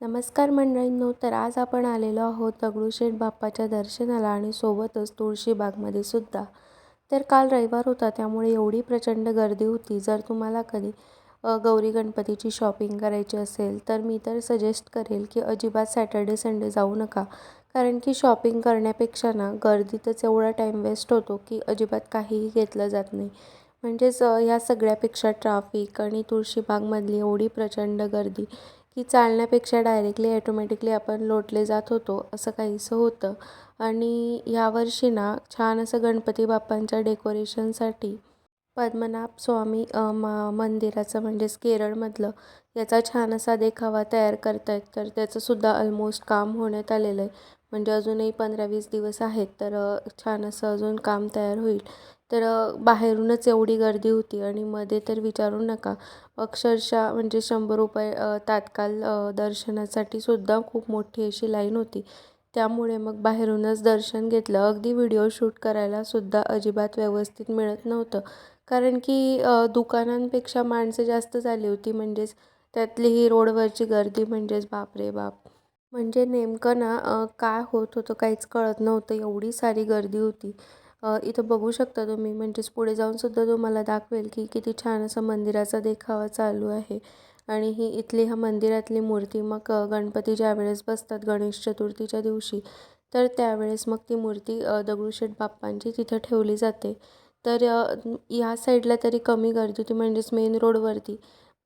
नमस्कार मंडळींनो तर आज आपण आलेलो आहोत दगडूशेठ बाप्पाच्या दर्शनाला आणि सोबतच तुळशीबागमध्ये सुद्धा. तर काल रविवार होता त्यामुळे एवढी प्रचंड गर्दी होती. जर तुम्हाला कधी गौरी गणपतीची शॉपिंग करायची असेल तर मी तर सजेस्ट करेल की अजिबात सॅटर्डे संडे जाऊ नका. कारण की शॉपिंग करण्यापेक्षा ना गर्दीतच एवढा टाईम वेस्ट होतो की अजिबात काहीही घेतलं जात नाही. म्हणजेच ह्या या सगळ्यापेक्षा ट्राफिक आणि तुळशीबागमधली एवढी प्रचंड गर्दी की चालण्यापेक्षा डायरेक्टली ॲटोमॅटिकली आपण लोटले जात होतो असं काहीसं होतं. आणि यावर्षी ना छान असं गणपती बाप्पांच्या डेकोरेशनसाठी पद्मनाभ स्वामी म मा मंदिराचं म्हणजेच केरळमधलं याचा छान असा देखावा तयार करतायत. तर त्याचंसुद्धा ऑलमोस्ट काम होण्यात आलेलं आहे. म्हणजे अजूनही पंधरा वीस दिवस आहेत तर छान असं अजून काम तयार होईल. तर बाहेरूनच एवढी गर्दी होती आणि मध्ये तर विचारू नका. अक्षरशः म्हणजे शंभर रुपये तात्काळ दर्शनासाठी सुद्धा खूप मोठी अशी लाईन होती. त्यामुळे मग बाहेरूनच दर्शन घेतलं. अगदी व्हिडिओ शूट करायला सुद्धा अजिबात व्यवस्थित मिळत नव्हतं. कारण की दुकानांपेक्षा माणसं जास्त झाली होती. म्हणजेच त्यातली ही रोडवरची गर्दी म्हणजेच बाप रे बाप. म्हणजे नेमकं ना काय होत होतं काहीच कळत नव्हतं. एवढी सारी गर्दी होती. इथं बघू शकता तुम्ही म्हणजेच पुढे जाऊनसुद्धा तुम्हाला दाखवेल की किती छान असा मंदिराचा देखावा चालू आहे. आणि ही इथली ह्या मंदिरातली मूर्ती मग गणपती ज्यावेळेस बसतात गणेश चतुर्थीच्या दिवशी तर त्यावेळेस मग ती मूर्ती दगडूशेठ बाप्पांची तिथं ठेवली जाते. तर या ह्या साईडला तरी कमी गर्दी होती म्हणजेच मेन रोडवरती.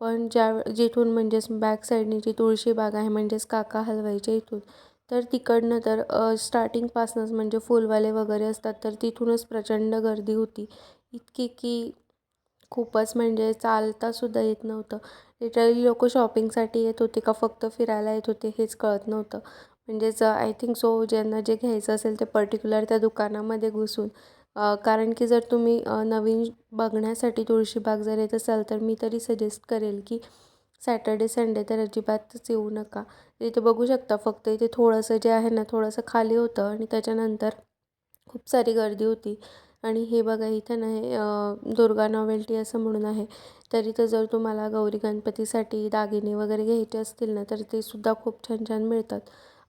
पण ज्या जिथून म्हणजेच बॅक साईडने जी तुळशी बाग आहे म्हणजेच काका हलवायच्या इथून तर तिकडनं तर स्टार्टिंगपासनंच स्टार्टिंगपासूनच म्हणजे फुलवाले वगैरे असतात तर तिथूनच प्रचंड गर्दी होती. इतकी की खूपच म्हणजे चालतासुद्धा येत नव्हतं. लिटरली लोक शॉपिंगसाठी येत होते का फक्त फिरायला येत होते हेच कळत नव्हतं. म्हणजेच आय थिंक सो ज्यांना जे घ्यायचं असेल ते पर्टिक्युलर त्या दुकानामध्ये घुसून. कारण की जर तुम्ही नवीन बघण्यासाठी तुळशीबाग जर येत असाल तर मी तरी सजेस्ट करेल की सॅटर्डे संडे तर अजिबातच येऊ नका. इथे बघू शकता फक्त इथे थोडंसं जे आहे ना थोडंसं खाली होतं आणि त्याच्यानंतर खूप सारी गर्दी होती. आणि हे बघा इथं ना हे दुर्गा नॉवेल्टी असं म्हणून आहे. तर इथं जर तुम्हाला गौरी गणपतीसाठी दागिने वगैरे घ्यायचे असतील ना तर ते सुद्धा खूप छान छान मिळतात.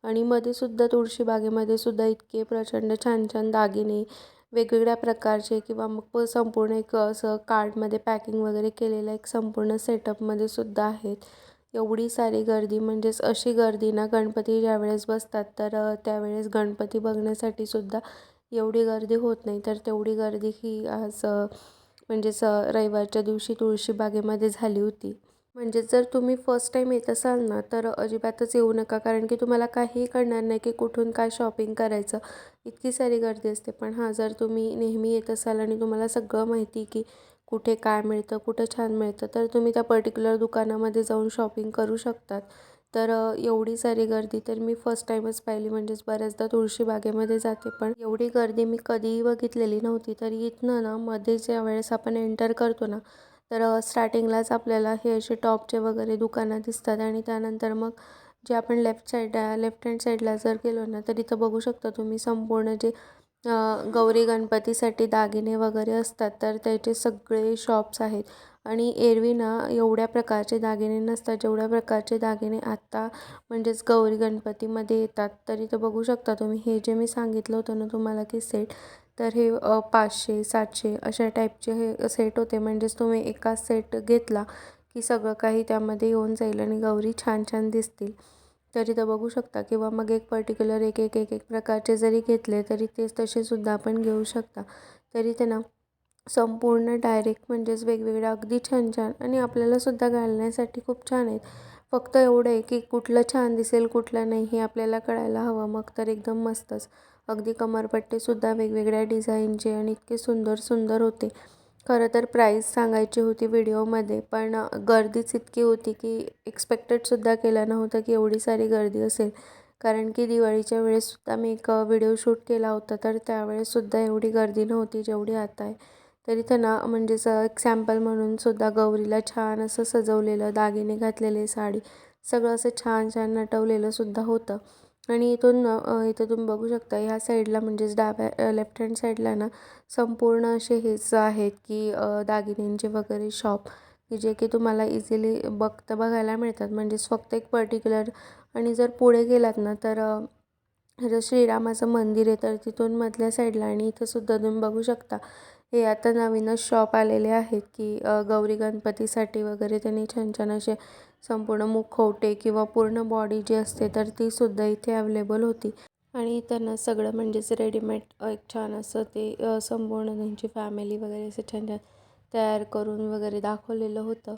आणि मध्ये सुद्धा तुळशी बागेमध्ये सुद्धा इतके प्रचंड छान छान दागिने वेगवेगळ्या प्रकारचे किंवा मग संपूर्ण एक असं कार्डमध्ये पॅकिंग वगैरे केलेलं एक संपूर्ण सेटअपमध्ये सुद्धा आहेत. एवढी सारी गर्दी म्हणजेच अशी गर्दी ना गणपती ज्यावेळेस बसतात तर त्यावेळेस गणपती बघण्यासाठी सुद्धा एवढी गर्दी होत नाही. तर तेवढी गर्दी ही आज म्हणजेच रविवारच्या दिवशी तुळशीबागेमध्ये झाली होती. म्हणजे जर तुम्ही फर्स्ट टाईम येत असाल ना तर अजिबातच येऊ नका. कारण की तुम्हाला काहीही कळणार नाही की कुठून काय शॉपिंग करायचं. इतकी सारी गर्दी असते. पण हां जर तुम्ही नेहमी येत असाल आणि तुम्हाला सगळं माहिती की कुठे काय मिळतं कुठं छान मिळतं तर तुम्ही त्या पर्टिक्युलर दुकानामध्ये जाऊन शॉपिंग करू शकतात. तर एवढी सारी गर्दी तर मी फर्स्ट टाईमच पाहिली. म्हणजेच बऱ्याचदा तुळशीबागेमध्ये जाते. पण एवढी गर्दी मी कधीही बघितलेली नव्हती. तर इथनं ना मध्ये ज्या वेळेस आपण एंटर करतो ना तर स्टार्टिंगलाच आपल्याला हे असे टॉपचे वगैरे दुकानं दिसतात आणि त्यानंतर मग जे आपण लेफ्ट साईड लेफ्ट हँड साईडला जर गेलो ना तर इथं बघू शकता तुम्ही संपूर्ण जे गौरी गणपतीसाठी दागिने वगैरे असतात तर त्याचे सगळे शॉप्स आहेत. आणि एरवी ना एवढ्या प्रकारचे दागिने नसतात. जेवढ्या प्रकारचे दागिने आत्ता म्हणजेच गौरी गणपतीमध्ये येतात तर इथं बघू शकता तुम्ही. हे जे मी सांगितलं होतं ना तुम्हाला की सेट तर हे पाचशे सातशे अशा टाईपचे हे सेट होते. म्हणजेच तुम्ही एका सेट घेतला की सगळं काही त्यामध्ये येऊन जाईल आणि गौरी छान छान दिसतील. तर इथं बघू शकता. किंवा मग एक पर्टिक्युलर एक एक एक एक प्रकारचे जरी घेतले तरी तेच तसेसुद्धा आपण घेऊ शकता. तरी ते ना संपूर्ण डायरेक्ट म्हणजेच वेगवेगळ्या अगदी छान छान आणि आपल्यालासुद्धा घालण्यासाठी खूप छान आहेत. फक्त एवढं आहे की कुठलं छान दिसेल कुठलं नाही हे आपल्याला कळायला हवं. मग तर एकदम मस्तच. अगदी कमरपट्टीसुद्धा वेगवेगळ्या डिझाईनचे आणि इतके सुंदर सुंदर होते. खरं तर प्राईस सांगायची होती व्हिडिओमध्ये पण गर्दीच इतकी होती की एक्सपेक्टेडसुद्धा केलं नव्हतं की एवढी सारी गर्दी असेल. कारण की दिवाळीच्या वेळेससुद्धा मी एक व्हिडिओ शूट केला होता तर त्यावेळेससुद्धा एवढी गर्दी नव्हती जेवढी आता आहे. तर इथं ना म्हणजेच एक सॅम्पल म्हणून सुद्धा गौरीला छान असं सजवलेलं दागिने घातलेले साडी सगळं असं छान छान नटवलेलंसुद्धा होतं. आणि इथून इथं तुम्ही बघू शकता ह्या साईडला म्हणजेच डाव्या लेफ्ट हँड साईडला ना संपूर्ण असे हेच आहेत की दागिन्यांचे वगैरे शॉप की जे की तुम्हाला इझिली बघता बघायला मिळतात. म्हणजेच फक्त एक पर्टिक्युलर आणि जर पुढे गेलात ना तर जर श्रीरामाचं मंदिर आहे तर तिथून मधल्या साईडला आणि इथंसुद्धा तुम्ही बघू शकता. हे आता नवीनच शॉप आलेले आहेत की गौरी गणपतीसाठी वगैरे त्यांनी छान छान असे संपूर्ण मुखवटे किंवा पूर्ण बॉडी जी असते तर तीसुद्धा इथे अवेलेबल होती. आणि त्यांना सगळं म्हणजेच रेडीमेड एक छान असं ते संपूर्ण त्यांची फॅमिली वगैरे असं छान छान तयार करून वगैरे दाखवलेलं होतं.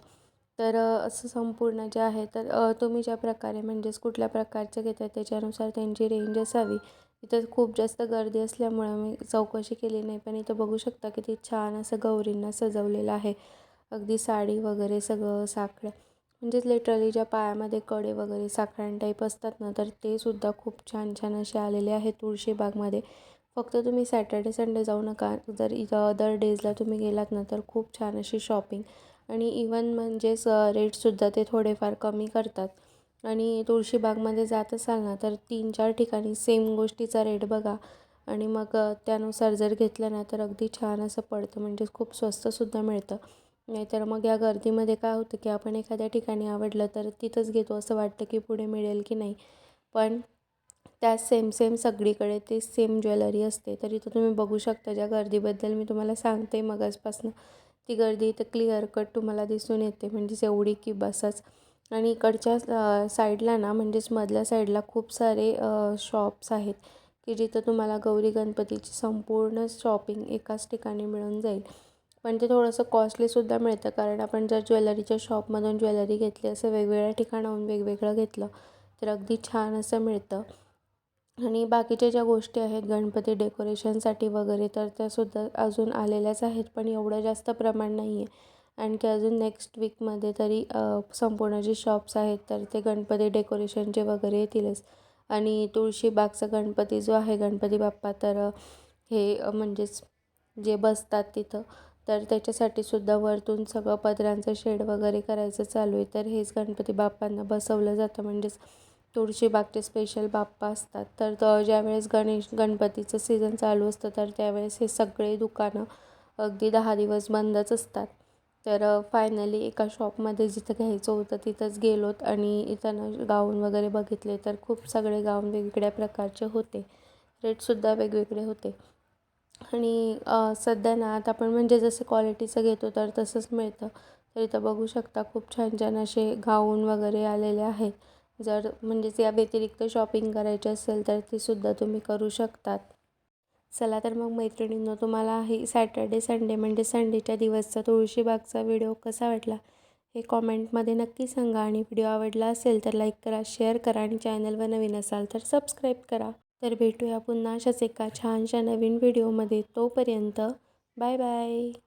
तर असं संपूर्ण जे आहे तर तुम्ही ज्या प्रकारे म्हणजेच कुठल्या प्रकारचं घेतात त्याच्यानुसार त्यांची रेंज असावी. इथं खूप जास्त गर्दी असल्यामुळं मी चौकशी केली नाही पण इथं बघू शकता किती छान असं गौरींना सजवलेलं आहे. अगदी साडी वगैरे सगळं साखळ्या म्हणजेच लिटरली ज्या पायामध्ये कडे वगैरे साखळ्यां टाईप असतात ना तर ते सुद्धा खूप छान छान असे आलेले आहेत तुळशीबागमध्ये फक्त तुम्ही सॅटर्डे संडे जाऊ नका. जर इथं अदर डेजला तुम्ही गेलात ना तर खूप छान अशी शॉपिंग आणि इवन म्हणजेच रेटसुद्धा ते थोडेफार कमी करतात. आणि तुळशीबागमध्ये जात असाल ना तर तीन चार ठिकाणी सेम गोष्टीचा रेट बघा. आणि मग त्यानुसार जर घेतलं ना तर अगदी छान असं पडतं. म्हणजे खूप स्वस्तसुद्धा मिळतं. नाहीतर मग या गर्दीमध्ये काय होतं की आपण एखाद्या ठिकाणी आवडलं तर तिथंच घेतो असं वाटतं की पुढे मिळेल की नाही. पण त्या सेम सेम सगळीकडे ते सेम ज्वेलरी असते. तर इथं तुम्ही बघू शकता ज्या गर्दीबद्दल मी तुम्हाला सांगते मगाचपासून ती गर्दी इथं क्लिअर कट तुम्हाला दिसून येते. म्हणजेच एवढी की बसच. आणि इकडच्या साईडला ना म्हणजेच मधल्या साईडला खूप सारे शॉप्स आहेत की जिथं तुम्हाला गौरी गणपतीची संपूर्ण शॉपिंग एकाच ठिकाणी मिळून जाईल. पण ते थोडंसं कॉस्टलीसुद्धा मिळतं कारण आपण जर ज्वेलरीच्या शॉपमधून ज्वेलरी घेतली असं वेगवेगळ्या ठिकाणाहून वेगवेगळं घेतलं तर अगदी छान असं मिळतं. आणि बाकीच्या ज्या गोष्टी आहेत गणपती डेकोरेशनसाठी वगैरे तर त्यासुद्धा अजून आलेल्याच आहेत पण एवढं जास्त प्रमाण नाही आहे आणखी अजून नेक्स्ट वीकमध्ये तरी संपूर्ण जे शॉप्स आहेत तर ते गणपती डेकोरेशनचे वगैरे येतीलच. आणि तुळशीबागचा गणपती जो आहे गणपती बाप्पा तर हे म्हणजेच जे बसतात तिथं तर त्याच्यासाठी सुद्धा वरतून सगळं पदरांचं शेड वगैरे करायचं चालू आहे. तर हेच गणपती बाप्पांना बसवलं जातं. म्हणजेच तुळशीबागचे स्पेशल बाप्पा असतात. तर ज्यावेळेस गणेश गणपतीचं सीझन चालू असतं तर त्यावेळेस हे सगळे दुकानं अगदी दहा दिवस बंदच असतात. तर फायनली एका शॉपमध्ये जिथं घ्यायचं होतं तिथंच गेलोत आणि इथं गाऊन वगैरे बघितले तर खूप सगळे गाऊन वेगवेगळ्या प्रकारचे होते. रेटसुद्धा वेगवेगळे होते. आणि सध्या ना आता आपण म्हणजे जसं क्वालिटीचं घेतो तर तसंच मिळतं. तर इथं बघू शकता खूप छान छान असे गाऊन वगैरे आलेले आहेत. जर म्हणजेच या व्यतिरिक्त शॉपिंग करायची असेल तर तीसुद्धा तुम्ही करू शकतात. चला तर मग मैत्रिणींनो तुम्हाला ही सॅटर्डे संडे म्हणजे संडेच्या दिवसचा तुळशीबागचा व्हिडिओ कसा वाटला हे कॉमेंटमध्ये नक्की सांगा. आणि व्हिडिओ आवडला असेल तर लाईक करा शेअर करा आणि चॅनलवर नवीन असाल तर सबस्क्राईब करा. तर भेटूया पुन्हा अशाच एका छानशा नवीन व्हिडिओमध्ये. तोपर्यंत बाय बाय.